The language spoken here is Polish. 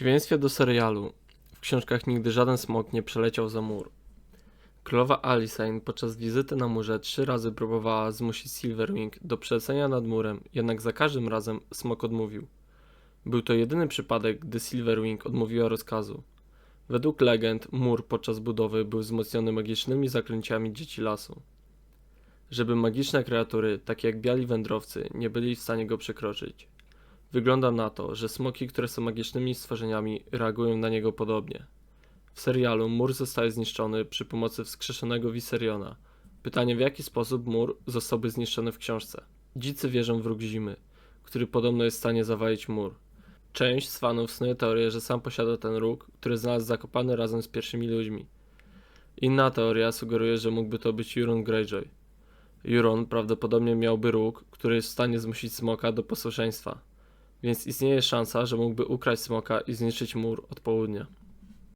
przeciwieństwie do serialu, w książkach nigdy żaden smok nie przeleciał za mur. Królowa Alicent podczas wizyty na murze trzy razy próbowała zmusić Silverwing do przelecenia nad murem, jednak za każdym razem smok odmówił. Był to jedyny przypadek, gdy Silverwing odmówiła rozkazu. Według legend mur podczas budowy był wzmocniony magicznymi zaklęciami dzieci lasu. Żeby magiczne kreatury, takie jak biali wędrowcy, nie byli w stanie go przekroczyć. Wygląda na to, że smoki, które są magicznymi stworzeniami, reagują na niego podobnie. W serialu mur zostaje zniszczony przy pomocy wskrzeszonego Viseriona. Pytanie w jaki sposób mur zostałby zniszczony w książce. Dzicy wierzą w róg zimy, który podobno jest w stanie zawalić mur. Część z fanów snuje teorię, że sam posiada ten róg, który znalazł zakopany razem z pierwszymi ludźmi. Inna teoria sugeruje, że mógłby to być Euron Greyjoy. Euron prawdopodobnie miałby róg, który jest w stanie zmusić smoka do posłuszeństwa, więc istnieje szansa, że mógłby ukraść smoka i zniszczyć mur od południa.